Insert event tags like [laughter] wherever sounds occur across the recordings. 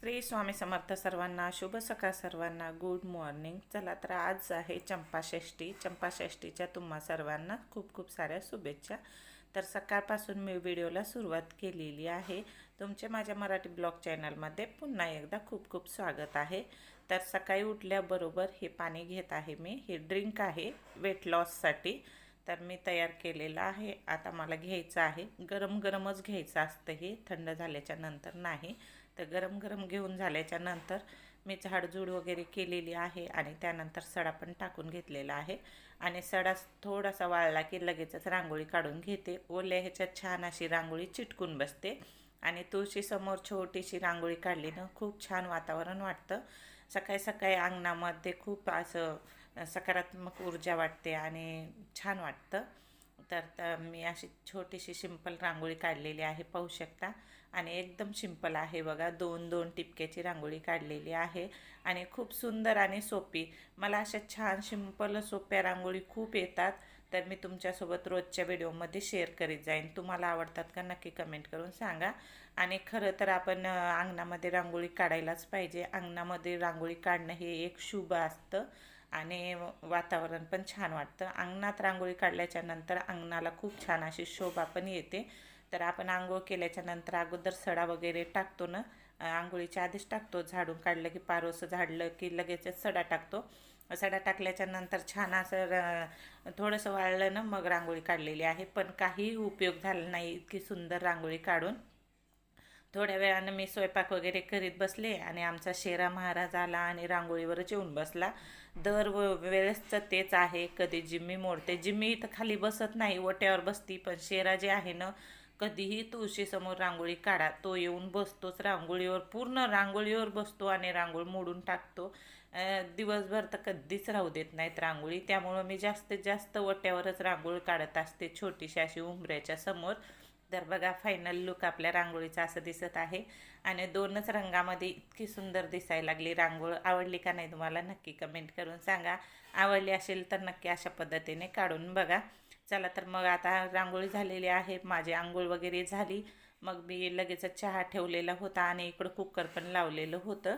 श्री स्वामी समर्थ सर्वांना शुभ सकाळ सर्वांना गुड मॉर्निंग चला तर आज आहे चंपाषष्ठी. चंपाषष्ठीच्या तुम्हा सर्वांना खूप खूप साऱ्या शुभेच्छा. तर सकाळपासून मी व्हिडिओला सुरुवात केलेली आहे. तुमचे माझ्या मराठी ब्लॉग चॅनलमध्ये पुन्हा एकदा खूप खूप स्वागत आहे. तर सकाळी उठल्याबरोबर हे पाणी घेत आहे मी. हे ड्रिंक आहे वेट लॉससाठी तर मी तयार केलेलं आहे. आता मला घ्यायचं आहे. गरम गरमच घ्यायचं असतं हे. थंड झाल्याच्यानंतर नाही. तर गरम गरम घेऊन झाल्याच्यानंतर मी झाडझूड वगैरे केलेली आहे आणि त्यानंतर सडा पण टाकून घेतलेला आहे. आणि सडा थोडासा वाळला की लगेचच रांगोळी काढून घेते. ओल्या ह्याच्यात छान अशी रांगोळी चिटकून बसते. आणि तुळशीसमोर छोटीशी रांगोळी काढली ना खूप छान वातावरण वाटतं. सकाळी सकाळी अंगणामध्ये खूप असं सकारात्मक ऊर्जा वाटते आणि छान वाटतं. तर तर मी अशी छोटीशी सिंपल रांगोळी काढलेली आहे पाहू शकता. आणि एकदम सिंपल आहे बघा. दोन दोन टिपक्याची रांगोळी काढलेली आहे आणि खूप सुंदर आणि सोपी. मला अशा छान सिंपल सोप्या रांगोळी खूप येतात. तर मी तुमच्यासोबत रोजच्या व्हिडिओमध्ये शेअर करीत जाईन. तुम्हाला आवडतात का नक्की कमेंट करून सांगा. आणि खरं तर आपण अंगणामध्ये रांगोळी काढायलाच पाहिजे. अंगणामध्ये रांगोळी काढणं हे एक शुभ असतं आणि वातावरण पण छान वाटतं. अंगणात रांगोळी काढल्याच्या नंतर अंगणाला खूप छान अशी शोभा पण येते. तर आपण आंघोळ केल्याच्यानंतर अगोदर सडा वगैरे टाकतो ना आंघोळीच्या आधीच टाकतो झाडून काढलं की पारोसं झाडलं की लगेचच सडा टाकतो. सडा टाकल्याच्या नंतर छान असं थोडंसं वाळलं ना मग रांगोळी काढलेली आहे. पण काही उपयोग झाला नाही इतकी सुंदर रांगोळी काढून. थोड्या वेळानं मी स्वयंपाक वगैरे करीत बसले आणि आमचा शेरा महाराज आला आणि रांगोळीवरच येऊन बसला. दर वेळेसचं तेच आहे. कधी जिम्मी मोडते. जिम्मी इथं खाली बसत नाही ओट्यावर बसती. पण शेरा जे आहे ना कधीही तुळशीसमोर रांगोळी काढा. तो येऊन बसतोच रांगोळीवर. पूर्ण रांगोळीवर बसतो आणि रांगोळी मोडून टाकतो. दिवसभर तर कधीच राहू देत नाहीत रांगोळी. त्यामुळं मी जास्तीत जास्त ओट्यावरच रांगोळी काढत असते. छोटीशी अशी उंबऱ्याच्या समोर. तर बघा फायनल लुक आपल्या रांगोळीचा असं दिसत आहे. आणि दोनच रंगामध्ये इतकी सुंदर दिसायला लागली. रांगोळ आवडली का नाही तुम्हाला नक्की कमेंट करून सांगा. आवडली असेल तर नक्की अशा पद्धतीने काढून बघा. चला तर मग आता रांगोळी झालेली आहे माझी आंघोळ वगैरे झाली. मग मी लगेच चहा ठेवलेला होता आणि इकडं कुकर पण लावलेलं होतं.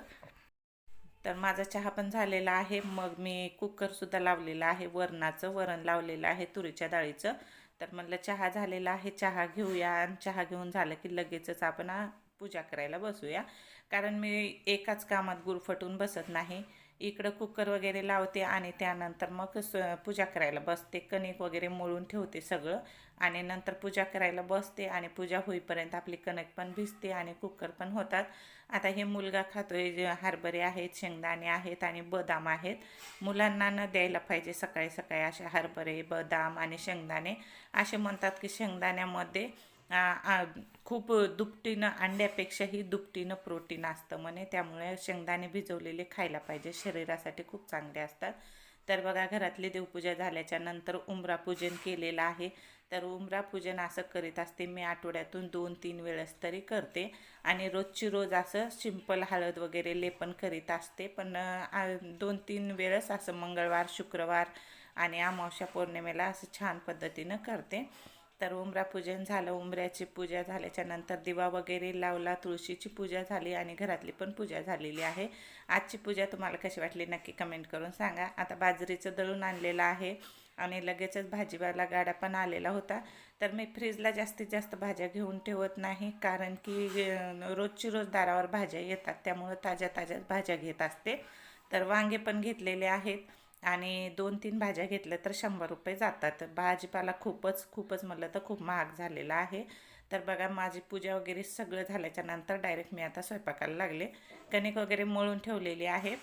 तर माझा चहा पण झालेला आहे. मग मी कुकरसुद्धा लावलेला आहे वरणाचं वरण लावलेलं आहे तुरीच्या डाळीचं. तर म्हणलं चहा झालेला आहे चहा घेऊया. आणि चहा घेऊन झालं की लगेचच आपण पूजा करायला बसूया. कारण मी एकाच कामात गुरफटून बसत नाही. इकडं कुकर वगैरे लावते आणि त्यानंतर मग स पूजा करायला बसते. कणिक वगैरे मळून ठेवते सगळं आणि नंतर पूजा करायला बसते आणि पूजा होईपर्यंत आपली कणक पण भिजते आणि कुकर पण होतात. आता हे मुलगा खातोय जे हरभरे आहेत शेंगदाणे आहेत आणि बदाम आहेत. मुलांना न द्यायला पाहिजे सकाळी सकाळी असे हरभरे बदाम आणि शेंगदाणे. असे म्हणतात की शेंगदाण्यामध्ये खूप दुपटीनं अंड्यापेक्षाही दुपटीनं प्रोटीन असतं म्हणे. त्यामुळे शेंगदाणे भिजवलेले खायला पाहिजे. शरीरासाठी खूप चांगले असतात. तर बघा घरातली देवपूजा झाल्याच्यानंतर उमरा पूजन केलेलं आहे. तर उमरा पूजन असं करीत असते. मी आठवड्यातून दोन तीन वेळेस तरी करते. आणि रोजची रोज असं सिंपल हळद वगैरे लेपन करीत असते. पण दोन तीन वेळेस असं मंगळवार शुक्रवार आणि अमावस्या पौर्णिमेला असं छान पद्धतीनं करते. तर उमरा पूजन झालं उमऱ्याची पूजा झाल्याच्यानंतर दिवा वगैरे लावला तुळशीची पूजा झाली आणि घरातली पण पूजा झालेली आहे. आजची पूजा तुम्हाला कशी वाटली नक्की कमेंट करून सांगा. आता बाजरीचं दळून आणलेलं आहे आणि लगेचच भाजीवाला गाडा पण आलेला होता. तर मी फ्रीजला जास्तीत जास्त भाज्या घेऊन ठेवत नाही कारण की रोजची रोज दारावर भाज्या येतात त्यामुळं ताज्या ताज्याच भाज्या घेत असते. तर वांगे पण घेतलेले आहेत. आणि दोन तीन भाज्या घेतल्या तर शंभर रुपये जातात. भाजीपाला खूपच खूपच म्हटलं तर खूप महाग झालेला आहे. तर बघा माझी पूजा वगैरे सगळं झाल्याच्यानंतर डायरेक्ट मी आता स्वयंपाकाला लागले. कणिक वगैरे मळून ठेवलेली आहे.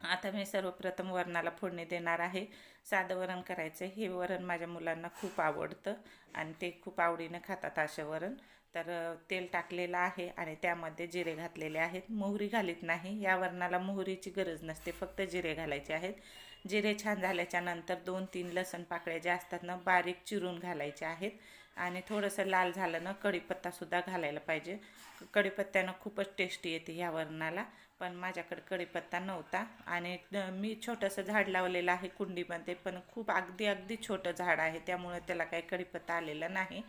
आता मी सर्वप्रथम वरणाला फोडणी देणार आहे. साधं वरण करायचं हे वरण माझ्या मुलांना खूप आवडतं आणि ते खूप आवडीनं खातात असे वरण. तर तेल टाकलेलं आहे आणि त्यामध्ये जिरे घातलेले आहेत. मोहरी घालीत नाही. या वरणाला मोहरीची गरज नसते. फक्त जिरे घालायचे आहेत. जिरे छान झाल्याच्यानंतर दोन तीन लसण पाकळ्या ज्या असतात ना बारीक चिरून घालायचे आहेत. आणि थोडंसं लाल झालं ना कढीपत्तासुद्धा घालायला पाहिजे. कढीपत्त्यानं खूपच टेस्टी येते ह्या वरणाला. पण माझ्याकडे कढीपत्ता नव्हता. आणि मी छोटंसं झाड लावलेलं आहे कुंडीमध्ये पण खूप अगदी अगदी छोटं झाड आहे. त्यामुळे त्याला काही कढीपत्ता आलेला नाही.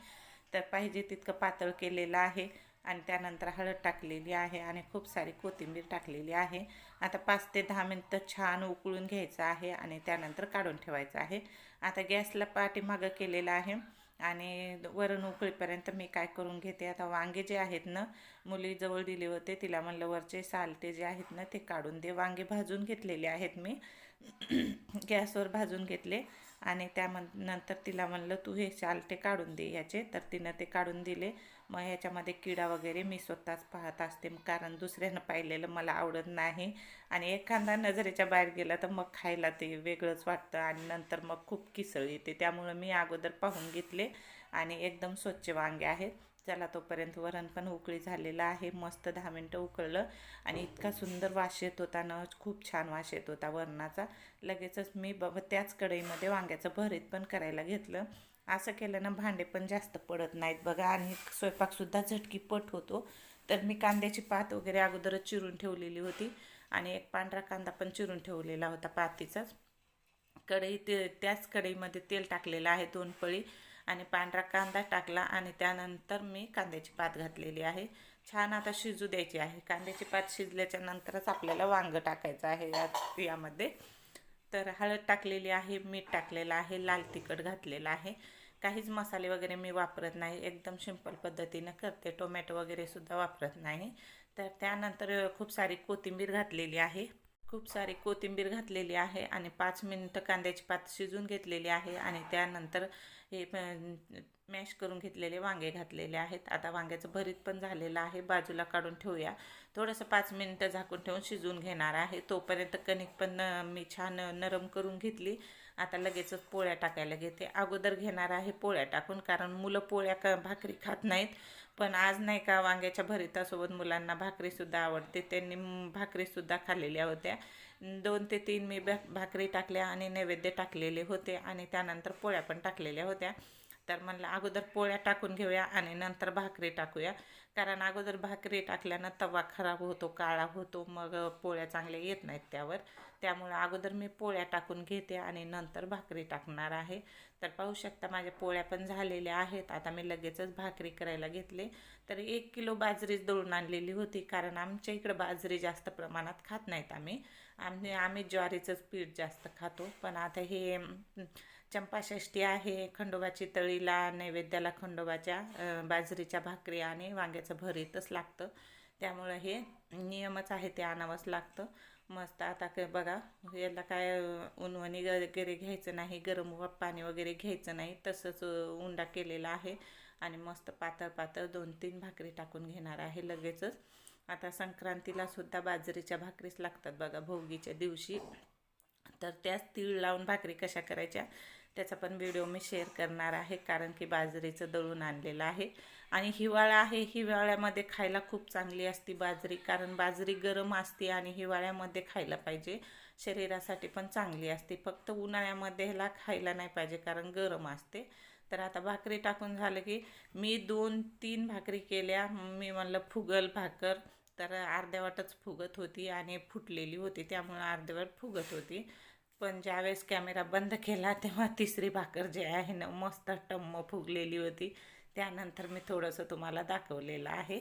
तर पाहिजे तितकं पातळ केलेलं आहे. आणि त्यानंतर हळद टाकलेली आहे आणि खूप सारी कोथिंबीर टाकलेली आहे. आता पाच ते दहा मिनटं छान उकळून घ्यायचं आहे आणि त्यानंतर काढून ठेवायचं आहे. आता गॅसला पाठीमागं केलेलं आहे आणि वरण उकळीपर्यंत मी काय करून घेते आता वांगे जे आहेत ना मुली जवळ दिले होते तिला म्हणलं वरचे सालटे जे आहेत ना ते काढून दे. वांगे भाजून घेतलेले आहेत मी. [clears throat] गॅसवर भाजून घेतले. आणि त्यामन नंतर तिला म्हणलं तू हे शाल ते काढून दे याचे. तर तिनं ते काढून दिले. मग ह्याच्यामध्ये किडा वगैरे मी स्वतःच पाहत असते. कारण दुसऱ्यानं पाहिलेलं मला आवडत नाही. आणि एखादा नजरेच्या बाहेर गेला तर मग खायला ते वेगळंच वाटतं. आणि नंतर मग खूप किसळ येते. त्यामुळं मी अगोदर पाहून घेतले. आणि एकदम स्वच्छ वांगे आहेत. चला तोपर्यंत वरण पण उकळी झालेलं आहे. मस्त दहा मिनटं उकळलं आणि इतका सुंदर वास येत होता ना. खूप छान वास येत होता वरणाचा. लगेचच मी ब त्याच कढईमध्ये वांग्याचं भरीत पण करायला घेतलं. असं केलं ना भांडे पण जास्त पडत नाहीत बघा. आणि स्वयंपाकसुद्धा झटकीपट होतो. तर मी कांद्याची पात वगैरे अगोदरच चिरून ठेवलेली होती. आणि एक पांढरा कांदा पण चिरून ठेवलेला होता पातीचाच. कढई ते त्याच कढईमध्ये तेल टाकलेलं आहे दोन पळी. आणि पांढरा कांदा टाकला आणि त्यानंतर मी कांद्याची पात घातलेली आहे. छान आता शिजू द्यायची आहे. कांद्याची पात शिजल्याच्या नंतरच आपल्याला वांगं टाकायचं आहे या यामध्ये. तर हळद टाकलेली आहे मीठ टाकलेलं आहे लाल तिखट घातलेलं आहे. काहीच मसाले वगैरे मी वापरत नाही. एकदम सिंपल पद्धतीनं करते. टोमॅटो वगैरेसुद्धा वापरत नाही. तर त्यानंतर खूप सारी कोथिंबीर घातलेली आहे. खूप सारी कोथिंबीर घातलेली आहे आणि पाच मिनटं कांद्याची पात शिजून घेतलेली आहे आणि त्यानंतर हे मॅश करून घेतलेले वांगे घातलेले आहेत. आता वांग्याचं भरीत पण झालेलं आहे. बाजूला काढून ठेवूया. थोडंसं पाच मिनटं झाकून ठेवून शिजून घेणार आहे. तोपर्यंत कणिक पण मी छान नरम करून घेतली. आता लगेचच पोळ्या टाकायला घेते. अगोदर घेणार आहे पोळ्या टाकून कारण मुलं पोळ्या क भाकरी खात नाहीत. पण आज नाही का वांग्याच्या भरितासोबत मुलांना भाकरीसुद्धा आवडते. त्यांनी भाकरीसुद्धा खाल्लेल्या होत्या. दोन ते तीन मी भाकरी टाकल्या आणि नैवेद्य टाकलेले होते आणि त्यानंतर पोळ्या पण टाकलेल्या होत्या. तर म्हणलं अगोदर पोळ्या टाकून घेऊया आणि नंतर भाकरी टाकूया. कारण अगोदर भाकरी टाकल्यानं तवा खराब होतो काळा होतो मग पोळ्या चांगल्या येत नाहीत त्यावर. त्यामुळं अगोदर मी पोळ्या टाकून घेते आणि नंतर भाकरी टाकणार आहे. तर पाहू शकता माझ्या पोळ्या पण झालेल्या आहेत. आता मी लगेचच भाकरी करायला घेतले. तर एक किलो बाजरीच दळून आणलेली होती कारण आमच्या इकडं बाजरी जास्त प्रमाणात खात नाहीत आम्ही. आम्ही आम्ही ज्वारीचंच पीठ जास्त खातो. पण आता हे चंपाषष्ठी आहे खंडोबाची तळीला नैवेद्याला खंडोबाच्या बाजरीच्या भाकरी आणि वांग्याचं भरीतच लागतं. त्यामुळं हे नियमच आहे ते आणावंच लागतं. मस्त आता क बघा याला काय उनवणी वगैरे घ्यायचं नाही गरम पाणी वगैरे घ्यायचं नाही तसंच उंडा केलेला आहे. आणि मस्त पातळ पातळ दोन तीन भाकरी टाकून घेणार आहे लगेचच. आता संक्रांतीला सुद्धा बाजरीच्या भाकरीच लागतात बघा भोगीच्या दिवशी. तर त्याच तीळ लावून भाकरी कशा करायच्या? त्याचा पण व्हिडिओ मी शेअर करणार आहे कारण की बाजरीचं दळून आणलेलं आहे. आणि हिवाळा आहे हिवाळ्यामध्ये खायला खूप चांगली असते बाजरी कारण बाजरी गरम असते आणि हिवाळ्यामध्ये खायला पाहिजे. शरीरासाठी पण चांगली असते. फक्त उन्हाळ्यामध्ये ह्याला खायला नाही पाहिजे कारण गरम असते. तर आता भाकरी टाकून झालं की मी दोन तीन भाकरी केल्या. मी म्हणलं फुगल भाकर. तर अर्ध्यावटच फुगत होती आणि फुटलेली होती त्यामुळे अर्ध्यावट फुगत होती. पण ज्यावेळेस कॅमेरा बंद केला तेव्हा तिसरी भाकर जे आहे ना मस्त टम्म फुगलेली होती. त्यानंतर मी थोडंसं तुम्हाला दाखवलेलं आहे.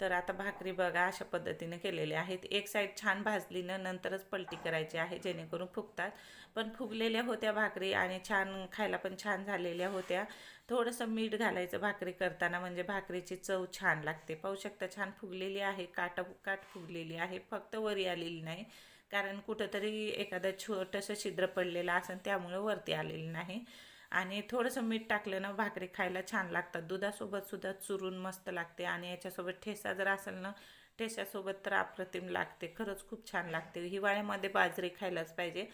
तर आता भाकरी बघा अशा पद्धतीने केलेले आहेत. एक साईड छान भाजली ना नंतरच पलटी करायची आहे जेणेकरून फुगतात. पण फुगलेल्या होत्या भाकरी आणि छान खायला पण छान झालेल्या होत्या. थोडंसं मीठ घालायचं भाकरी करताना म्हणजे भाकरीची चव छान लागते. पाहू शकता छान फुगलेली आहे काट काट फुगलेली आहे. फक्त वरी आलेली नाही. कारण कुठंतरी एखादं छोटंसं छिद्र पडलेलं असेल त्यामुळे वरती आलेलं नाही. आणि थोडंसं मीठ टाकलं ना भाकरी खायला छान लागतात. दुधासोबत सुद्धा चुरून मस्त लागते आणि याच्यासोबत ठेसा जर असेल ना ठेस्यासोबत तर अप्रतिम लागते. खरंच खूप छान लागते. हिवाळ्यामध्ये बाजरी खायलाच पाहिजे.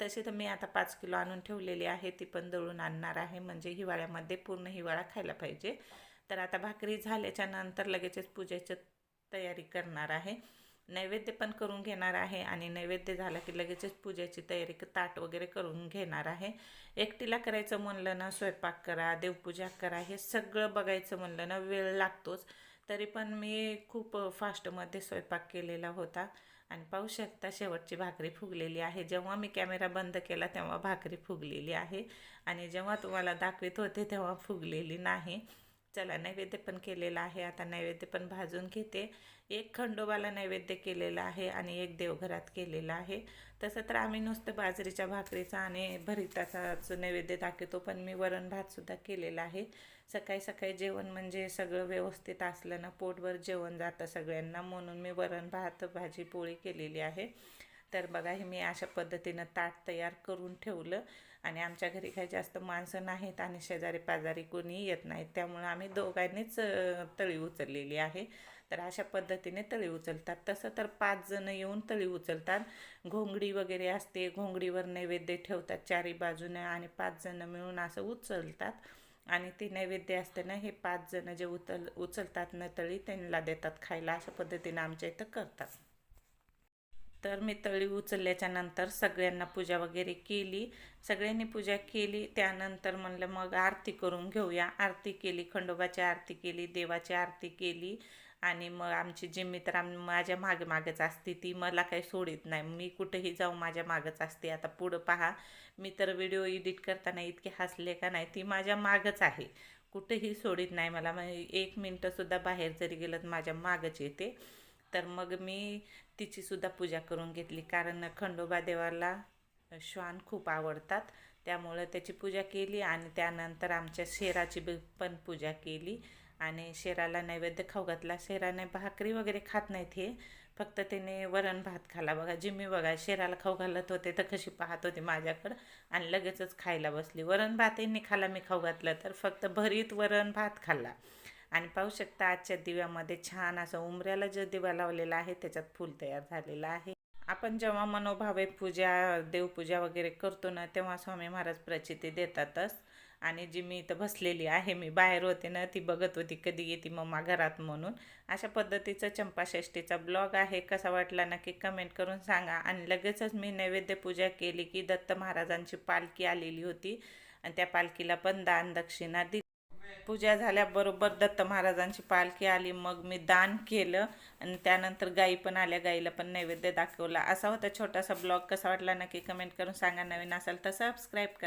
तशी तर मी आता पाच किलो आणून ठेवलेली आहे ती पण दळून आणणार आहे. म्हणजे हिवाळ्यामध्ये पूर्ण हिवाळा खायला पाहिजे. तर आता भाकरी झाल्याच्यानंतर लगेचच पूजेची तयारी करणार आहे. नैवेद्य पण करून घेणार आहे आणि नैवेद्य झाला की लगेचच पूजेची तयारी ताट वगैरे करून घेणार आहे. एकटीला करायचं म्हणलं ना स्वयंपाक करा देवपूजा करा हे सगळं बघायचं म्हणलं ना वेळ लागतोच. तरी पण मी खूप फास्टमध्ये स्वयंपाक केलेला होता आणि पाहू शकता शेवटची भाकरी फुगलेली आहे. जेव्हा मी कॅमेरा बंद केला तेव्हा भाकरी फुगलेली आहे आणि जेव्हा तुम्हाला दाखवित होते तेव्हा फुगलेली नाही. चला नैवेद्य पण केलेला आहे. आता नैवेद्य पण भाजून घेते. एक खंडोबाला नैवेद्य केलेला आहे आणि एक देवघरात केलेला आहे. तसं तर आम्ही नुसतं बाजरीच्या भाकरीचा आणि भरिताचाच नैवेद्य दाखवतो पण मी वरण भातसुद्धा केलेला आहे. सकाळी सकाळी जेवण म्हणजे सगळं व्यवस्थित असलं ना पोटभर जेवण जातं सगळ्यांना म्हणून मी वरण भात भाजी पोळी केलेली आहे. तर बघा हे मी अशा पद्धतीनं ताट तयार करून ठेवलं. आणि आमच्या घरी काही जास्त माणसं नाहीत आणि शेजारी पाजारी कोणी येत नाहीत. त्यामुळं आम्ही दोघांनीच तळी उचललेली आहे. तर अशा पद्धतीने तळी उचलतात. तसं तर पाच जण येऊन तळी उचलतात. घोंगडी वगैरे असते. घोंगडीवर नैवेद्य ठेवतात चारी बाजूने आणि पाच जण मिळून असं उचलतात. आणि ते नैवेद्य असते ना हे पाच जण जे उचल उचलतात न तळी त्यांना देतात खायला. अशा पद्धतीने आमच्या इथं करतात. तर मी तळी उचलल्याच्या नंतर सगळ्यांना पूजा वगैरे केली. सगळ्यांनी पूजा केली. त्यानंतर म्हणलं मग आरती करून घेऊया. आरती केली खंडोबाची आरती केली देवाची आरती केली. आणि मग आमची जी मित्र माझ्या मागे मागेच असते ती मला काही सोडित नाही. मी कुठेही जाऊ माझ्या मागेच असते. आता पुढं पहा. मी तर व्हिडिओ एडिट करताना इतके हसले का नाही ती माझ्या मागच आहे. कुठेही सोडित नाही मला. म्हणजे एक मिनटंसुद्धा बाहेर जरी गेलं तर माझ्या मागच येते. तर मग मी तिचीसुद्धा पूजा करून घेतली. कारण खंडोबा देवाला श्वान खूप आवडतात. त्यामुळं त्याची पूजा केली आणि त्यानंतर आमच्या शेराची बी पण पूजा केली. आणि शेराला नैवेद्य खाऊ घातला शेराने भाकरी वगैरे खात नाहीत हे. फक्त त्याने वरण भात खाला. बघा जिम्मी बघा शेराला खाऊ घालत होते तर कशी पाहत होती माझ्याकडं. आणि लगेचच खायला बसली. वरण भात यांनी खाला मी खाऊ घातलं तर. फक्त भरीत वरण भात खाल्ला. आणि पाहू शकता आजच्या दिव्यामध्ये छान असं उमऱ्याला जो दिवा लावलेला आहे त्याच्यात फूल तयार झालेलं आहे. आपण जेव्हा मनोभावे पूजा देवपूजा वगैरे करतो ना तेव्हा स्वामी महाराज प्रचिती देतातच. आणि जी मी इथं बसलेली आहे मी बाहेर होते ना ती बघत होती कधी येते मम्मा घरात म्हणून. अशा पद्धतीचा चंपाषष्टीचा ब्लॉग आहे. कसा वाटला नक्की कमेंट करून सांगा. आणि लगेचच मी नैवेद्य पूजा केली की दत्त महाराजांची पालखी आलेली होती. आणि त्या पालखीला पण दान दक्षिणा दिली. पूजा झाल्याबरोबर दत्त महाराजांची पालखी आली मग मी दान केलं आणि त्यानंतर गाई पण आल्या गाईला पण नैवेद्य दाखवला. असा होता छोटासा ब्लॉग. कसा वाटला नक्की कमेंट करून सांगा. नवीन असाल तर सबस्क्राईब करा.